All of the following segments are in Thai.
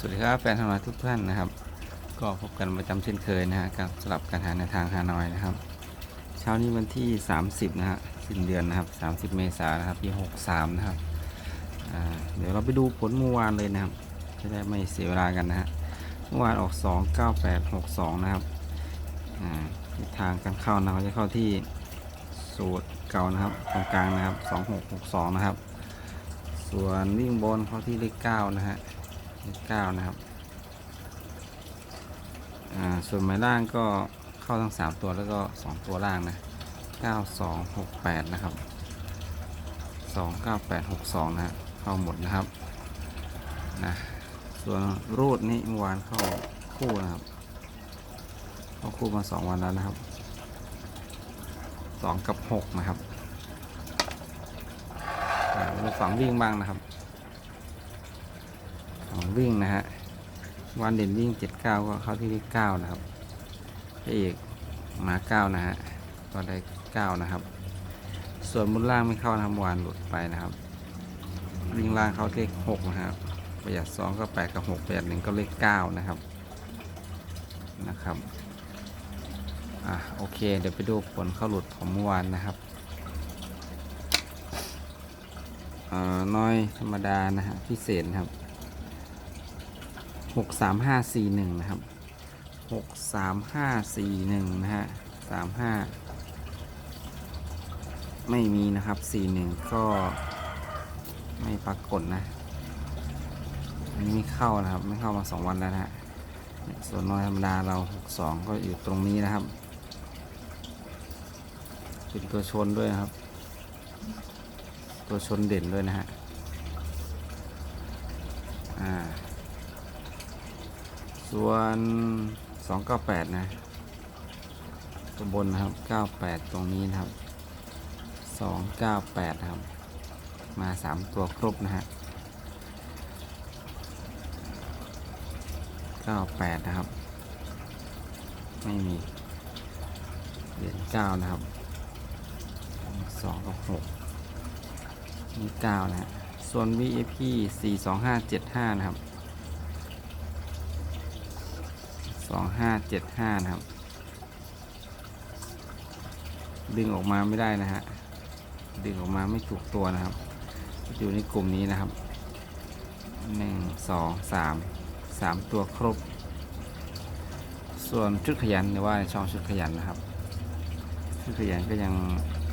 สวัสดีครับแฟนทำงานทุกท่านนะครับ ก็พบกันประจำเช่นเคยนะฮะกับสลับการหาในทางฮานอยนะครับ เช้านี้วันที่ 30 นะฮะสิ้นเดือนนะครับ 30 เมษายนนะครับปี63 นะครับเดี๋ยวเราไปดูผลเมื่อวานเลยนะครับ จะได้ไม่เสียเวลากันนะฮะเมื่อวานออก 29862 นะครับอ่าทิศทางการเข้านะเขาจะเข้าที่สูตรเก่านะครับตรงกลางนะครับ 2662 นะครับ ส่วนวิ่งบนเข้าที่เลข9นะฮะ เก้านะครับ อ่า ส่วนหมายล่างก็เข้าทั้ง 3 ตัวแล้วก็ 2 ตัวล่างนะ 9 2 6 8 นะครับ 2 9 8 6 2 นะเข้าหมดนะครับ นะ ส่วนรูดนี่เมื่อวานเข้าคู่นะครับ เข้าคู่มา 2 วันแล้วนะครับ 2 กับ 6 นะครับมาดูฝั่งวิ่งบ้างนะครับ ของวิ่งนะฮะวันเด่นวิ่ง 79 ก็เข้าที่ที่9นะครับพระเอกมา9นะฮะก็ได้9นะครับ ส่วนบนล่างไม่เข้านะครับวานหลุดไปนะครับ วิ่งล่างเข้าเลข6นะครับประหยัด2ก็8กับ6ประหยัด1ก็เลข9นะครับนะครับอะโอเค เดี๋ยวไปดูผลเข้าหลุดของเมื่อวานนะครับอ่อน้อยธรรมดานะฮะพิเศษครับ หกสามห้าสี่หนึ่งนะครับหกสามห้าสี่หนึ่งนะฮะสามห้าไม่มีนะครับสี่หนึ่งก็ไม่ปรากฏนะอันนี้ไม่เข้านะครับ ไม่เข้ามาสองวันแล้วนะฮะส่วนน้อยธรรมดาเราหกสองก็อยู่ตรงนี้นะครับเป็นตัวชนด้วยนะครับ ตัวชนเด่นด้วยนะฮะอ่า ส่วน 298 นะตัวบนนะครับ 98 ตรงนี้นะครับ 298 นะครับ มา 3 ตัวครบนะฮะ98 นะครับ ไม่มี เหรียญ9นะครับ 2 กับ 6 นี่ 9 นะฮะ ส่วน VIP 42575 นะครับ สองห้าเจ็ดห้านะครับ ดึงออกมาไม่ได้นะฮะ ดึงออกมาไม่ถูกตัวนะครับ อยู่ในกลุ่มนี้นะครับหนึ่งสองสามสามตัวครบ ส่วนชุดขยันหรือว่าช่องชุดขยันนะครับ ชุดขยันก็ยัง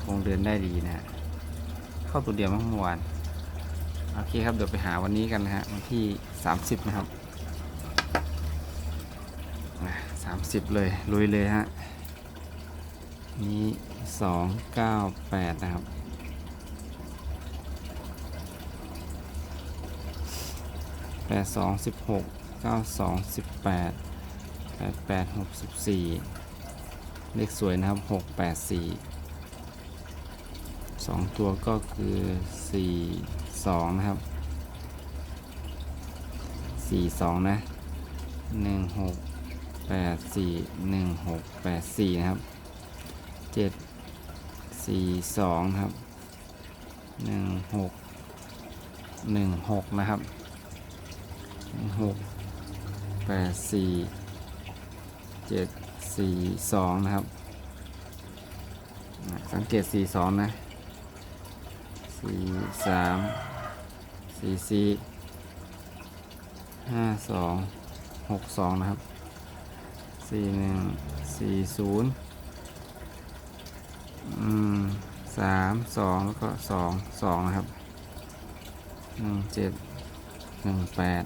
คงเดินได้ดีนะฮะ เข้าตัวเดียวเมื่อวาน โอเคครับ เดี๋ยวไปหาวันนี้กันนะฮะ วันที่ 30 นะครับ สามสิบเลยลุยเลยฮะ นี้สองเก้าแปดนะครับ แปดสองสิบหกเก้าสองสิบแปดแปดแปดหกสิบสี่เลขสวยนะครับหกแปดสี่สองตัวก็คือสี่สองนะครับสี่สองนะหนึ่งหก แปดสี่หนึ่งหกแปดสี่นะครับเจ็ดสี่สองครับหนึ่งหกหนึ่งหกนะครับหกแปดสี่เจ็ดสี่สองนะครับสังเกตสี่สองนะสี่สามสี่สี่ห้าสองหกสองนะครับ สี่หนึ่งสี่ศูนย์อืมสามสองแล้วก็สองสองนะครับหนึ่งเจ็ดหนึ่งแปด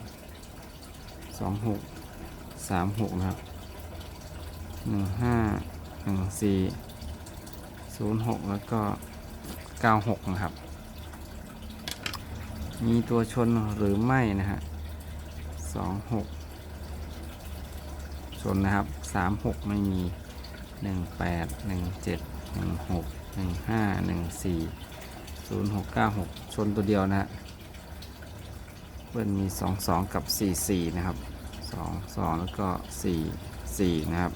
สองหกสามหกนะครับหนึ่งห้าหนึ่งสี่ศูนย์หกแล้วก็เก้าหกนะครับ มีตัวชนหรือไม่นะฮะสองหก ชนนะครับสามหกไม่มีหนึ่งแปดหนึ่งเจ็ดหนึ่งหกหนึ่งห้าหนึ่งสี่ศูนย์หกเก้าหกชนตัวเดียวนะฮะเพื่อนมีสองสองกับสี่สี่นะครับสองสองแล้วก็สี่สี่นะครับ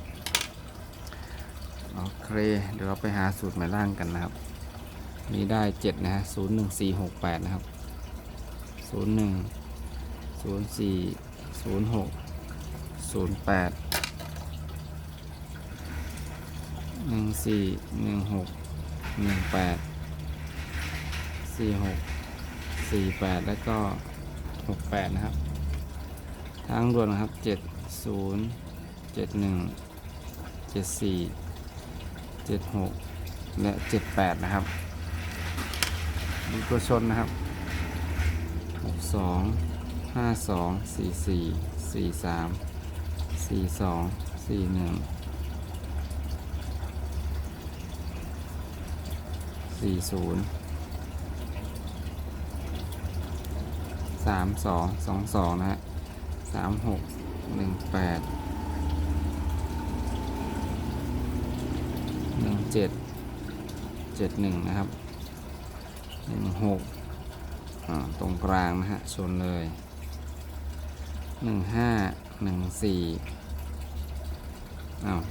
โอเค เดี๋ยวเราไปหาสูตรหมายล่างกันนะครับ นี้ได้เจ็ดนะฮะศูนย์หนึ่งสี่หกแปดนะครับศูนย์หนึ่ง ศูนย์แปดหนึ่งสี่หนึ่งหกหนึ่งแปดสี่หกสี่แปดแล้วก็หกแปดนะครับ ทางด่วนนะครับเจ็ดศูนย์เจ็ดหนึ่งเจ็ดสี่เจ็ดหกและเจ็ดแปดนะครับมีตัวชนนะครับหกสองห้าสองสี่สี่สี่สาม สี่สองสี่หนึ่งสี่ศูนย์สามสองสองสองนะฮะสามหกหนึ่งแปดหนึ่งเจ็ดเจ็ดหนึ่งนะครับหนึ่งหกตรงกลางนะฮะชนเลยหนึ่งห้า หนึ่งสี่อ้าว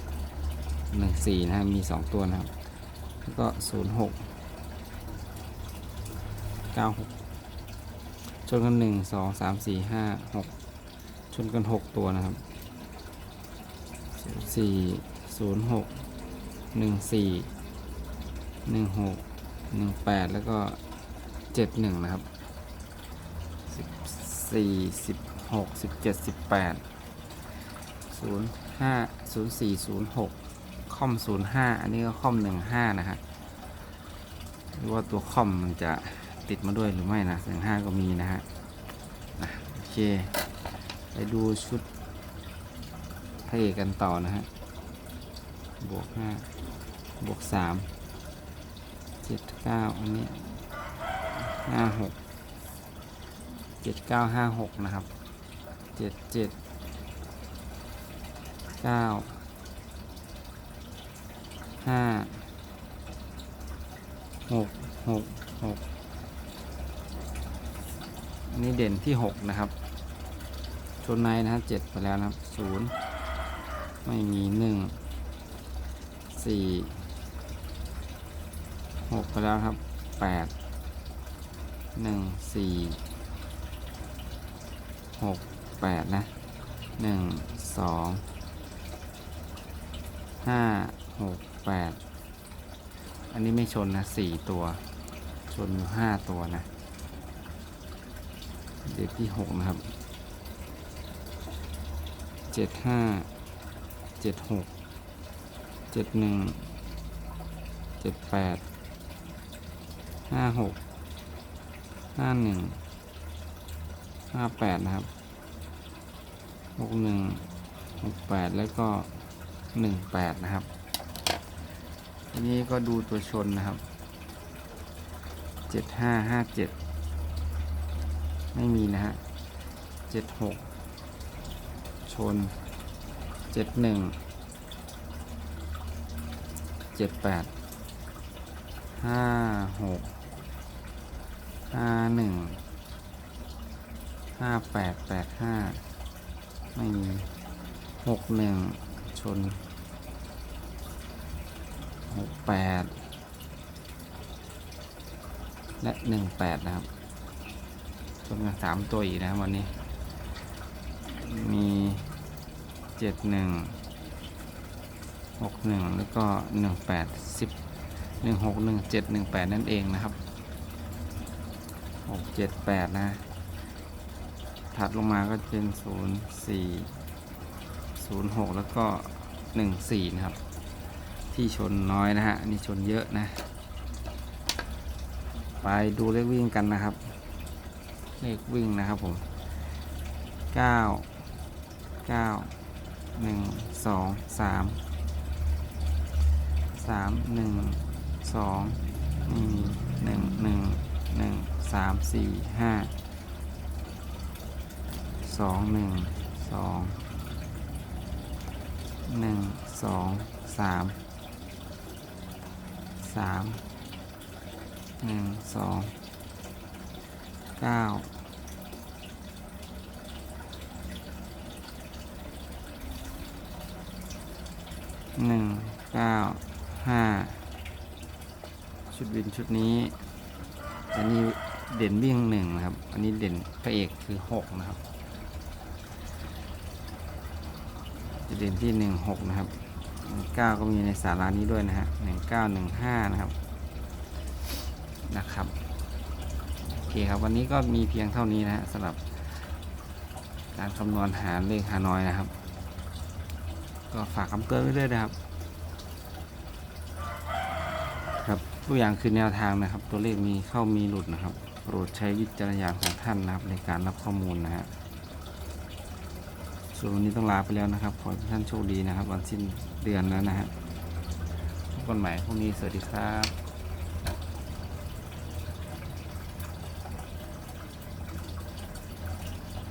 หนึ่งสี่นะฮะมีสองตัวนะครับ แล้วก็ศูนย์หกเก้าหกชนกันหนึ่งสองสามสี่ห้าหกชนกันหกตัวนะครับสี่ศูนย์หกหนึ่งสี่หนึ่งหกหนึ่งแปดแล้วก็เจ็ดหนึ่งนะครับสิบสี่สิบหกสิบเจ็ดสิบแปด ศูนย์ห้าศูนย์สี่ศูนย์หกคอม05อันนี้ก็คอม15นะฮะหรือว่าตัวคอมมันจะติดมาด้วยหรือไม่นะ15ก็มีนะฮะโอเค ไปดูชุดพระเอกกันต่อนะฮะ บวก5บวก3 7 9อันนี้56 7 9 5 6นะครับเจ็ดเจ็ด 7 7 9ห้าหกหกหกอันนี้เด่นที่หกนะครับ ชนในนะฮะเจ็ดไปแล้วนะครับศูนย์ไม่มีหนึ่งสี่หกไปแล้วครับแปดหนึ่งสี่หกแปดนะหนึ่งสอง ห้าหกแปดอันนี้ไม่ชนนะสี่ตัว ชนอยู่ห้าตัวนะ เด็กที่หกนะครับเจ็ดห้าเจ็ดหกเจ็ดหนึ่งเจ็ดแปดห้าหกห้าหนึ่งห้าแปดนะครับหกหนึ่งหกแปดแล้วก็ หนึ่งแปดนะครับ ทีนี้ก็ดูตัวชนนะครับเจ็ดห้าห้าเจ็ดไม่มีนะฮะเจ็ดหกชนเจ็ดหนึ่งเจ็ดแปดห้าหกห้าหนึ่งห้าแปดแปดห้าไม่มีหกหนึ่ง ชนหกแปดและหนึ่งแปดนะครับชนกันสามตัวอีกนะครับวันนี้ มีเจ็ดหนึ่งหกหนึ่งแล้วก็หนึ่งแปดสิบหนึ่งหกหนึ่งเจ็ดหนึ่งแปดนั่นเองนะครับหกเจ็ดแปดนะถัดลงมาก็เป็นศูนย์สี่ 06 แล้วก็ 14 นะครับ ที่ชนน้อยนะฮะนี่ชนเยอะนะ ไปดูเลขวิ่งกันนะครับ เลขวิ่งนะครับผม 9 9 1 2 3 3 1 2มี1 1 1 3 4 5 2 1 2 หนึ่งสองสามสามหนึ่งสองเก้าหนึ่งเก้าห้าชุดวินชุดนี้ อันนี้เด่นวิ่งหนึ่งนะครับ อันนี้เด่นพระเอกคือหกนะครับ จะ เด่นที่หนึ่งหกนะครับหนึ่งเก้าก็มีในสารานี้ด้วยนะฮะหนึ่งเก้าหนึ่งห้านะครับ นะครับ โอเคครับ วันนี้ก็มีเพียงเท่านี้นะฮะสำหรับการคำนวณหาเลขฮานอยนะครับ ก็ฝากคำเตือนไว้ด้วยนะครับ ครับตัวอย่างคือแนวทางนะครับ ตัวเลขมีเข้ามีหลุดนะครับ โปรดใช้วิจารณญาณของท่านนะครับในการรับข้อมูลนะฮะ ส่วนวันนี้ต้องลาไปแล้วนะครับ ขอให้ท่านโชคดีนะครับ วันสิ้นเดือนแล้วนะฮะพบกันใหม่พรุ่งนี้สวัสดีครับ